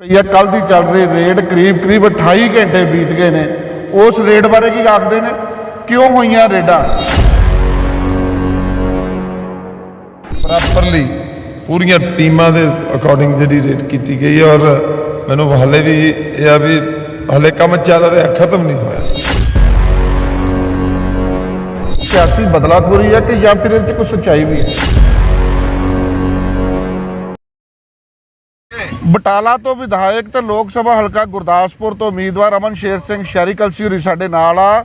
ਭਈਆ ਕੱਲ ਦੀ ਚੱਲ ਰਹੀ ਰੇਡ ਕਰੀਬ ਕਰੀਬ 28 ਘੰਟੇ ਬੀਤ ਗਏ ਨੇ। ਉਸ ਰੇਡ ਬਾਰੇ ਕੀ ਆਖਦੇ ਨੇ? ਕਿਉਂ ਹੋਈਆਂ ਰੇਡਾਂ? ਪ੍ਰੋਪਰਲੀ ਪੂਰੀਆਂ ਟੀਮਾਂ ਦੇ ਅਕੋਰਡਿੰਗ ਜਿਹੜੀ ਰੇਟ ਕੀਤੀ ਗਈ ਹੈ ਔਰ ਮੈਨੂੰ ਹਾਲੇ ਵੀ ਇਹ ਆ ਵੀ ਹਾਲੇ ਕੰਮ ਚੱਲ ਰਿਹਾ ਖਤਮ ਨਹੀਂ ਹੋਇਆ। ਸਿਆਸੀ ਬਦਲਾਖੋਰੀ ਹੈ ਕਿ ਜਾਂ ਫਿਰ ਇਹਦੇ ਚ ਕੋਈ ਸੱਚਾਈ ਵੀ ਹੈ? ਬਟਾਲਾ ਤੋਂ ਵਿਧਾਇਕ ਤੇ ਲੋਕ ਸਭਾ ਹਲਕਾ ਗੁਰਦਾਸਪੁਰ ਤੋਂ ਉਮੀਦਵਾਰ ਅਮਨ ਸ਼ੇਰ ਸਿੰਘ ਸ਼ਹਿਰੀ ਕਲਸੀ ਹੋਰੀ ਸਾਡੇ ਨਾਲ ਆ।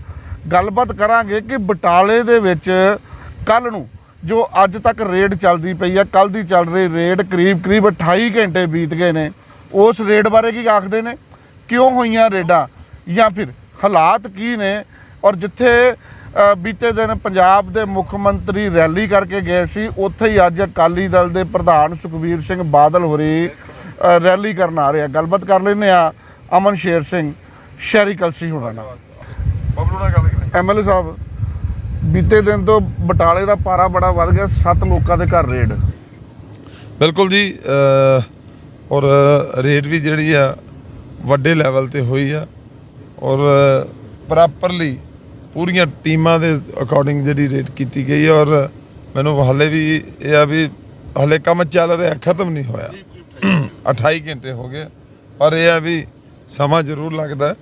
ਗੱਲਬਾਤ ਕਰਾਂਗੇ ਕਿ ਬਟਾਲੇ ਦੇ ਵਿੱਚ ਕੱਲ ਨੂੰ ਜੋ ਅੱਜ ਤੱਕ ਰੇਡ ਚੱਲਦੀ ਪਈ ਆ ਕੱਲ ਦੀ ਚੱਲ ਰਹੀ ਰੇਡ ਕਰੀਬ ਕਰੀਬ 28 ਘੰਟੇ ਬੀਤ ਗਏ ਨੇ। ਉਸ ਰੇਡ ਬਾਰੇ ਕੀ ਆਖਦੇ ਨੇ? ਕਿਉਂ ਹੋਈਆਂ ਰੇਡਾਂ? ਜਾਂ ਫਿਰ ਹਾਲਾਤ ਕੀ ਨੇ? ਔਰ ਜਿੱਥੇ ਬੀਤੇ ਦਿਨ ਪੰਜਾਬ ਦੇ ਮੁੱਖ ਮੰਤਰੀ ਰੈਲੀ ਕਰਕੇ ਗਏ ਸੀ, ਉੱਥੇ ਹੀ ਅੱਜ ਅਕਾਲੀ ਦਲ ਦੇ ਪ੍ਰਧਾਨ ਸੁਖਬੀਰ ਸਿੰਘ ਬਾਦਲ ਹੋਰੀ ਰੈਲੀ ਕਰਨ ਆ ਰਹੇ ਆ। ਗੱਲਬਾਤ ਕਰ ਲੈਂਦੇ ਆ ਅਮਨ ਸ਼ੇਰ ਸਿੰਘ ਸ਼ਹਿਰੀ ਕਲਸੀ ਹੋਣਾ ਨਾਲ। ਬਬਲੂ ਨਾਲ ਗੱਲ ਕਰੀ ਐਮਐਲਏ ਸਾਹਿਬ ਬੀਤੇ ਦਿਨ ਤੋਂ ਬਟਾਲੇ ਦਾ ਪਾਰਾ ਬੜਾ ਵੱਧ ਗਿਆ ਸੱਤ ਲੋਕਾਂ ਦੇ ਘਰ ਰੇਡ। ਬਿਲਕੁਲ ਜੀ ਔਰ ਰੇਟ ਵੀ ਜਿਹੜੀ ਆ ਵੱਡੇ ਲੈਵਲ ਤੇ ਹੋਈ ਆ। ਔਰ ਪ੍ਰੋਪਰਲੀ ਪੂਰੀਆਂ ਟੀਮਾਂ ਦੇ ਅਕੋਰਡਿੰਗ ਜਿਹੜੀ ਰੇਟ ਕੀਤੀ ਗਈ ਔਰ ਮੈਨੂੰ ਹਾਲੇ ਵੀ ਇਹ ਆ ਵੀ ਹਾਲੇ ਕੰਮ ਚੱਲ ਰਿਹਾ ਖਤਮ ਨਹੀਂ ਹੋਇਆ। 28 ਘੰਟੇ ਹੋ ਗਏ। ਪਰ ਇਹ ਆ ਵੀ ਸਮਾਂ ਜ਼ਰੂਰ ਲੱਗਦਾ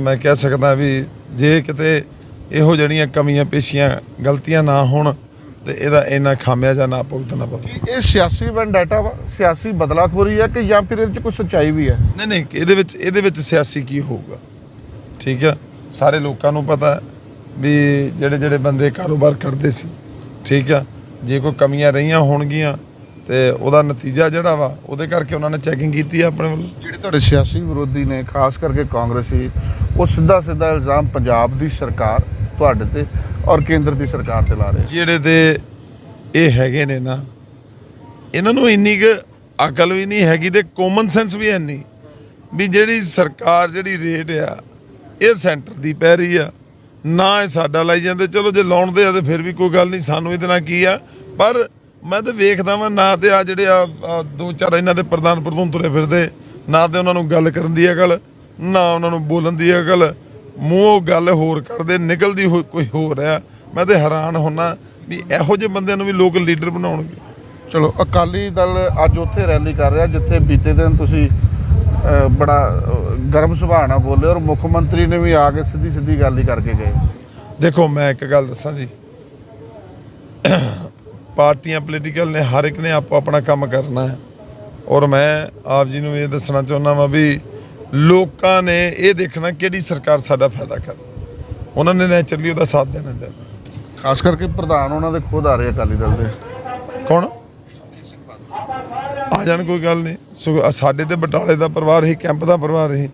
ਮੈਂ ਕਹਿ ਸਕਦਾ ਵੀ ਜੇ ਕਿਤੇ ਇਹੋ ਜਿਹੜੀਆਂ ਕਮੀਆਂ ਪੇਸ਼ੀਆਂ ਗਲਤੀਆਂ ਨਾ ਹੋਣ ਤੇ ਇਹਦਾ ਇੰਨਾ ਖਾਮਿਆਜਾ ਨਾ ਭੁਗਤਣਾ ਪਵੇ। ਇਹ ਸਿਆਸੀ ਵੈਂਡਾਟਾ ਵਾ ਸਿਆਸੀ ਬਦਲਾਖੋਰੀ ਹੈ ਕਿ ਜਾਂ ਫਿਰ ਇਹਦੇ ਚ ਕੋਈ ਸੱਚਾਈ ਵੀ ਹੈ? ਨਹੀਂ ਨਹੀਂ ਇਹਦੇ ਵਿੱਚ ਇਹਦੇ ਵਿੱਚ ਸਿਆਸੀ ਕੀ ਹੋਊਗਾ? ਠੀਕ ਹੈ ਸਾਰੇ ਲੋਕਾਂ ਨੂੰ ਪਤਾ ਵੀ ਜਿਹੜੇ ਜਿਹੜੇ ਬੰਦੇ ਕਾਰੋਬਾਰ ਕਰਦੇ ਸੀ। ਠੀਕ ਹੈ ਜੇ ਕੋਈ ਕਮੀਆਂ ਰਹੀਆਂ ਹੋਣਗੀਆਂ ਤੇ ਉਹਦਾ ਨਤੀਜਾ ਜਿਹੜਾ ਵਾ ਉਹਦੇ ਕਰਕੇ ਉਹਨਾਂ ਨੇ ਚੈਕਿੰਗ ਕੀਤੀ ਹੈ ਆਪਣੇ ਵੱਲੋਂ। ਜਿਹੜੇ ਤੁਹਾਡੇ ਸਿਆਸੀ ਵਿਰੋਧੀ ਨੇ ਖਾਸ ਕਰਕੇ ਕਾਂਗਰਸੀ ਉਹ ਸਿੱਧਾ ਸਿੱਧਾ ਇਲਜ਼ਾਮ ਪੰਜਾਬ ਦੀ ਸਰਕਾਰ ਤੁਹਾਡੇ ਤੇ ਔਰ ਕੇਂਦਰ ਦੀ ਸਰਕਾਰ ਤੇ ਲਾ ਰਹੇ ਆ। ਜਿਹੜੇ ਤੇ ਇਹ ਹੈਗੇ ਨੇ ਨਾ ਇਹਨਾਂ ਨੂੰ ਇੰਨੀ ਕੁ ਅਕਲ ਵੀ ਨਹੀਂ ਹੈਗੀ ਤੇ ਕਾਮਨ ਸੈਂਸ ਵੀ ਹੈ ਨਹੀਂ ਵੀ ਜਿਹੜੀ ਸਰਕਾਰ ਜਿਹੜੀ ਰੇਟ ਆ ਇਹ ਸੈਂਟਰ ਦੀ ਪੈ ਰਹੀ ਆ। ਨਾ ਇਹ ਸਾਡਾ ਲਾਈ ਜਾਂਦੇ ਚਲੋ ਜੇ ਲਾਉਣ ਦੇ ਆ ਤੇ ਫਿਰ ਵੀ ਕੋਈ ਗੱਲ ਨਹੀਂ ਸਾਨੂੰ ਇਹਦੇ ਨਾਲ ਕੀ ਆ? ਪਰ ਮੈਂ ਤਾਂ ਵੇਖਦਾ ਵਾਂ ਨਾ ਤੇ ਆ ਜਿਹੜੇ ਆ ਦੋ ਚਾਰ ਇਹਨਾਂ ਦੇ ਪ੍ਰਧਾਨ ਪ੍ਰਧੂਨ ਤੁਰੇ ਫਿਰਦੇ ਨਾ ਤੇ ਉਹਨਾਂ ਨੂੰ ਗੱਲ ਕਰਨ ਦੀ ਅਕਲ ਨਾ ਉਹਨਾਂ ਨੂੰ ਬੋਲਣ ਦੀ ਅਕਲ ਮੂੰਹੋਂ ਗੱਲ ਹੋਰ ਕਰਦੇ ਨਿਕਲਦੀ ਹੋਈ ਕੋਈ ਹੋਰ ਆ ਮੈਂ ਤੇ ਹੈਰਾਨ ਹੁੰਨਾ ਵੀ ਇਹੋ ਜਿਹੇ ਬੰਦਿਆਂ ਨੂੰ ਵੀ ਲੋਕ ਲੀਡਰ ਬਣਾਉਣਗੇ। ਚਲੋ ਅਕਾਲੀ ਦਲ ਅੱਜ ਉੱਥੇ ਰੈਲੀ ਕਰ ਰਿਹਾ ਜਿੱਥੇ ਬੀਤੇ ਦਿਨ ਤੁਸੀਂ ਬੜਾ ਗਰਮ ਸੁਭਾਅ ਨਾਲ ਬੋਲੇ ਔਰ ਮੁੱਖ ਮੰਤਰੀ ਨੇ ਵੀ ਆ ਕੇ ਸਿੱਧੀ ਸਿੱਧੀ ਗੱਲ ਹੀ ਕਰਕੇ ਗਏ। ਦੇਖੋ ਮੈਂ ਇੱਕ ਗੱਲ ਦੱਸਾਂ ਜੀ। ਪਾਰਟੀਆਂ ਪੋਲੀਟੀਕਲ ਨੇ ਹਰ ਇੱਕ ਨੇ ਆਪੋ ਆਪਣਾ ਕੰਮ ਕਰਨਾ ਹੈ। ਔਰ ਮੈਂ ਆਪ ਜੀ ਨੂੰ ਇਹ ਦੱਸਣਾ ਚਾਹੁੰਦਾ ਵਾਂ ਵੀ ਲੋਕਾਂ ਨੇ ਇਹ ਦੇਖਣਾ ਕਿਹੜੀ ਸਰਕਾਰ ਸਾਡਾ ਫਾਇਦਾ ਕਰਦੀ ਉਹਨਾਂ ਨੇ ਨੇਚਰਲੀ ਉਹਦਾ ਸਾਥ ਦੇਣਾ ਦੇਣਾ। ਖਾਸ ਕਰਕੇ ਪ੍ਰਧਾਨ ਉਹਨਾਂ ਦੇ ਖੁਦ ਆ ਰਹੇ ਅਕਾਲੀ ਦਲ ਦੇ। ਕੌਣ? ਆ ਜਾਣ ਕੋਈ ਗੱਲ ਨਹੀਂ। ਸਾਡੇ ਤੇ ਬਟਾਲੇ ਦਾ ਪਰਿਵਾਰ ਹੀ ਕੈਂਪ ਦਾ ਪਰਿਵਾਰ ਹੀ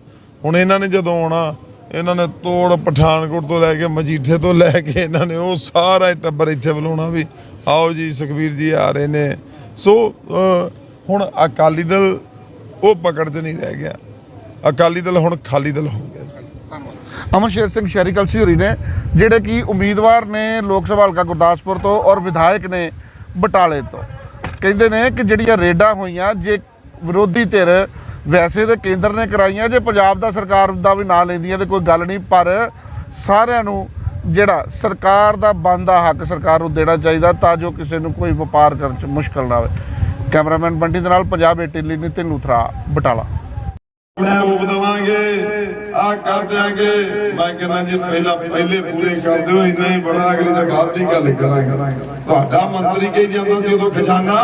ਹੁਣ ਇਹਨਾਂ ਨੇ ਜਦੋਂ ਆਉਣਾ ਇਹਨਾਂ ਨੇ ਤੋੜ ਪਠਾਨਕੋਟ ਤੋਂ ਲੈ ਕੇ ਮਜੀਠੇ ਤੋਂ ਲੈ ਕੇ ਇਹਨਾਂ ਨੇ ਉਹ ਸਾਰਾ ਟੱਬਰ ਇੱਥੇ ਬੁਲਾਉਣਾ ਵੀ ਆਓ ਜੀ, ਸੁਖਬੀਰ ਜੀ ਆ ਰਹੇ ਨੇ। ਸੋ ਹੁਣ ਅਕਾਲੀ ਦਲ ਉਹ ਪਕੜ 'ਚ ਨਹੀਂ ਰਹਿ ਗਿਆ। ਅਕਾਲੀ ਦਲ ਹੁਣ ਖਾਲੀ ਦਲ ਹੋ ਗਿਆ ਜੀ। ਅਮਨ ਸ਼ੇਰ ਸਿੰਘ ਸ਼ਹਿਰੀ ਕਲਸੀ ਹੋਰੀ ਨੇ, ਜਿਹੜੇ ਕਿ ਉਮੀਦਵਾਰ ਨੇ ਲੋਕ ਸਭਾ ਹਲਕਾ ਗੁਰਦਾਸਪੁਰ ਤੋਂ ਔਰ ਵਿਧਾਇਕ ਨੇ ਬਟਾਲੇ ਤੋਂ। ਕਹਿੰਦੇ ਨੇ ਕਿ ਜਿਹੜੀਆਂ ਰੇਡਾਂ ਹੋਈਆਂ, ਜੇ ਵਿਰੋਧੀ ਧਿਰ ਵੈਸੇ ਤੇ ਕੇਂਦਰ ਨੇ ਕਰਾਈਆਂ, ਜੇ ਪੰਜਾਬ ਦਾ ਸਰਕਾਰ ਦਾ ਵੀ ਨਾਂ ਲੈਂਦੀਆਂ ਤੇ ਕੋਈ ਗੱਲ ਨਹੀਂ, ਪਰ ਸਾਰਿਆਂ ਨੂੰ ਜਿਹੜਾ ਸਰਕਾਰ ਦਾ ਬਣਦਾ ਹੱਕ ਸਰਕਾਰ ਨੂੰ ਦੇਣਾ ਚਾਹੀਦਾ ਤਾਂ ਜੋ ਕਿਸੇ ਨੂੰ ਕੋਈ ਵਪਾਰ ਕਰਨ ਚ ਮੁਸ਼ਕਲ ਨਾ ਆਵੇ। ਕੈਮਰਾਮੈਨ ਬੰਟੀ ਦੇ ਨਾਲ ਪੰਜਾਬ ਏਟੀਲੀ ਨਿਤਿਨ ਲੂਥਰਾ ਬਟਾਲਾ। ਰੂਪ ਦਵਾਂਗੇ ਆ ਕਰ ਦਿਆਂਗੇ। ਮੈਂ ਕਹਿੰਦਾ ਜੀ, ਪਹਿਲਾਂ ਪਹਿਲੇ ਪੂਰੇ ਕਰ ਦਿਓ, ਇੰਨਾ ਹੀ ਬੜਾ ਅਗਲੀ ਤਾਂ ਬਾਅਦ ਦੀ ਗੱਲ ਕਰਾਂਗੇ। ਤੁਹਾਡਾ ਮੰਤਰੀ ਕਹੀ ਜਾਂਦਾ ਸੀ, ਉਦੋਂ ਖਜ਼ਾਨਾ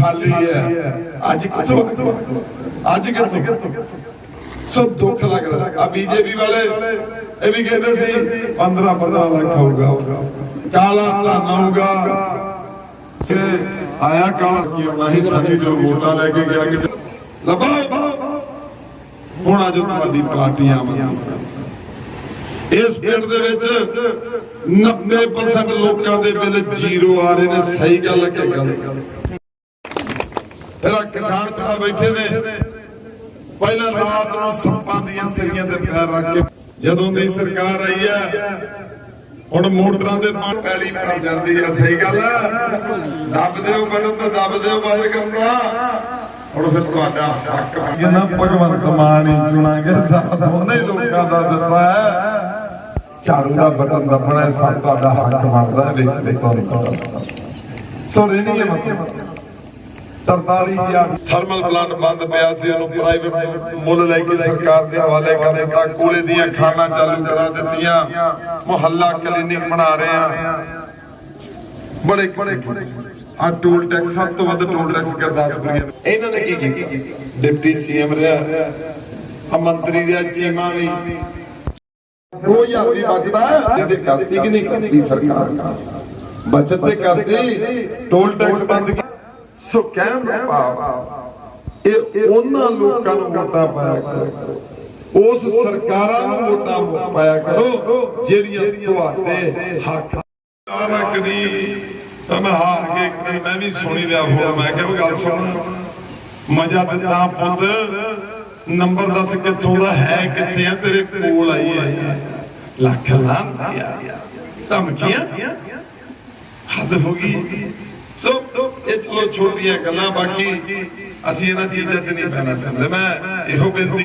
ਖਾਲੀ ਹੈ। ਅੱਜ ਕਿੱਥੋਂ? ਅੱਜ ਕਿੱਥੋਂ? ਸੋ ਦੁੱਖ ਲੱਗਦਾ। ਆ ਬੀਜੇਪੀ ਵਾਲੇ ਇਹ ਵੀ ਕਹਿੰਦੇ ਸੀ 15 15 ਲੱਖ ਹੋਊਗਾ ਕਾਲਾ ਧਨ ਆਊਗਾ। ਆਇਆ ਕਾਲਾ ਕੀ ਆਉਣਾ ਸੀ ਸਾਡੀ ਜੋ ਵੋਟਾਂ ਲੈ ਕੇ ਗਿਆ ਕਿ ਲੱਭੋ। ਹੁਣ ਅੱਜ ਤੁਹਾਡੀ ਪਾਰਟੀ ਆਵਾਂਗੀ ਇਸ ਪਿੰਡ ਦੇ ਵਿੱਚ 90% ਲੋਕਾਂ ਦੇ ਬਿੱਲ ਜ਼ੀਰੋ ਆ ਰਹੇ ਨੇ। ਸਹੀ ਗੱਲ ਹੈ ਕਿ ਗੱਲ ਫਿਰ ਆ ਕਿਸਾਨ ਭਰਾ ਬੈਠੇ ਨੇ। ਪਹਿਲਾਂ ਰਾਤ ਨੂੰ ਸੱਪਾਂ ਦੀਆਂ ਸਿਰੀਆਂ ਤੇ ਪੈਰ ਰੱਖ ਕੇ ਜਦੋਂ ਦੀ ਸਰਕਾਰ ਆਈ ਹੈ ਹੁਣ ਮੋਟਰਾਂ ਦੇ ਪਾਣੀ ਪੈਲੀ ਭਰ ਜਾਂਦੀ ਹੈ ਸਹੀ ਗੱਲ ਦੱਬ ਦਿਓ ਬਟਨ ਤਾਂ ਦੱਬ ਦਿਓ ਬੰਦ ਕਰਨ ਹੁਣ ਫਿਰ ਤੁਹਾਡਾ ਹੱਕ ਜਿੰਨਾ ਭਗਵੰਤ ਮਾਨ ਹੀ ਚੁਣਾਂਗੇ, ਸਾਥ ਉਹਨੇ ਲੋਕਾਂ ਦਾ ਦਿੱਤਾ ਹੈ। ਝਾੜੂ ਦਾ ਬਟਨ ਦੱਬਣਾ ਸਭ ਤੁਹਾਡਾ ਹੱਕ ਬਣਦਾ ਹੈ, ਵੇਖ ਵੇਖ ਤੁਹਾਨੂੰ ਪਤਾ ਸੋ ਰੇਣੀ ਹੈ ਮਤਲਬ। 43000 ਥਰਮਲ ਪਲਾਂਟ ਬੰਦ ਪਿਆ ਸੀ, ਉਹਨੂੰ ਪ੍ਰਾਈਵੇਟ ਮੁੱਲ ਲੈ ਕੇ ਸਰਕਾਰ ਦੇ ਹਵਾਲੇ ਕਰ ਦਿੱਤਾ। ਕੋਲੇ ਦੀਆਂ ਖਾਣਾ ਚਾਲੂ ਕਰਾ ਦਿੱਤੀਆਂ। ਮੁਹੱਲਾ ਕਲੀਨਿਕ ਬਣਾ ਰਹੇ ਆ ਬੜੇ ਆ ਟੋਲ ਟੈਕਸ ਸਭ ਤੋਂ ਵੱਧ ਟੋਲ ਟੈਕਸ ਗੁਰਦਾਸਪੁਰ ਇਹਨਾਂ ਨੇ ਕੀ ਕੀਤਾ? ਡਿਪਟੀ ਸੀਐਮ ਰਿਹਾ। ਆ ਮੰਤਰੀ ਰਿਹਾ, ਚੀਮਾ ਵੀ। 2000 ਵੀ ਬਚਦਾ ਇਹਦੇ ਕਰਤੀ ਕਿ ਨਹੀਂ ਕਰਤੀ ਸਰਕਾਰ? ਬਚਤ ਤੇ ਕਰਤੀ। ਟੋਲ ਟੈਕਸ ਬੰਦ ਸੋ ਕਹਿਣ ਦਾ ਭਾਵ, ਇਹ ਉਹਨਾਂ ਲੋਕਾਂ ਨੂੰ ਵੋਟਾਂ ਪਾਇਆ ਕਰੋ। ਉਸ ਸਰਕਾਰਾਂ ਨੂੰ ਵੋਟਾਂ ਪਾਇਆ ਕਰੋ, ਜਿਹੜੀਆਂ ਤੁਹਾਡੇ ਹੱਕ ਆਨਕ ਨਹੀਂ ਮੈਂ ਹਾਰ ਕੇ ਇੱਕ ਦਿਨ ਮੈਂ ਵੀ ਸੁਣੀ ਲਿਆ ਫੋਨ ਮੈਂ ਕਿਹਾ ਗੱਲ ਸੁਣ। ਮਜ਼ਾ ਦਿੱਤਾ ਪੁੱਤ, ਨੰਬਰ ਦੱਸ ਕਿੱਥੋਂ ਦਾ ਹੈ, ਕਿੱਥੇ ਆ, ਤੇਰੇ ਕੋਲ ਆਈ ਹੈ। ਲੱਖ ਲਾਂ ਧਮਕੀਆਂ? ਹੱਦ ਹੋ ਗਈ। ਸੋ ਇਹ ਚਲੋ ਛੋਟੀਆਂ ਗੱਲਾਂ, ਬਾਕੀ ਅਸੀਂ ਇਹਨਾਂ ਚੀਜ਼ਾਂ 'ਚ ਨਹੀਂ ਪੈਣਾ ਚਾਹੁੰਦੇ। ਮੈਂ ਇਹੋ ਬੇਨਤੀ